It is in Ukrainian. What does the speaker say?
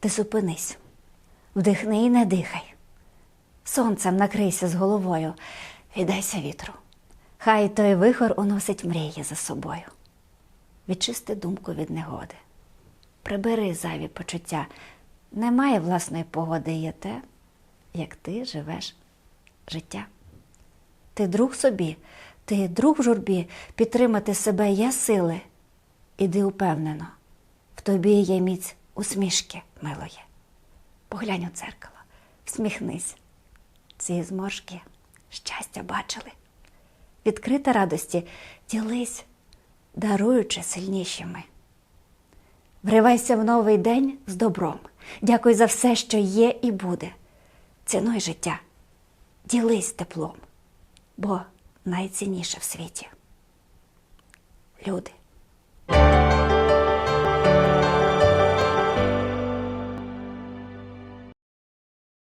ти зупинись, вдихни і не дихай. Сонцем накрийся з головою, віддайся вітру. Хай той вихор уносить мрії за собою. Відчисти думку від негоди, прибери зайві почуття. Немає власної погоди, є те, як ти живеш життя. Ти друг собі, ти друг в журбі, підтримати себе є сили. Іди упевнено, в тобі є міць усмішки милої. Поглянь у дзеркало, всміхнись. Ці зморшки щастя бачили. Відкрита радості ділись, даруючи сильнішими. Вривайся в новий день з добром. Дякуй за все, що є і буде. Цінуй життя, ділись теплом, бо найцінніше в світі люди.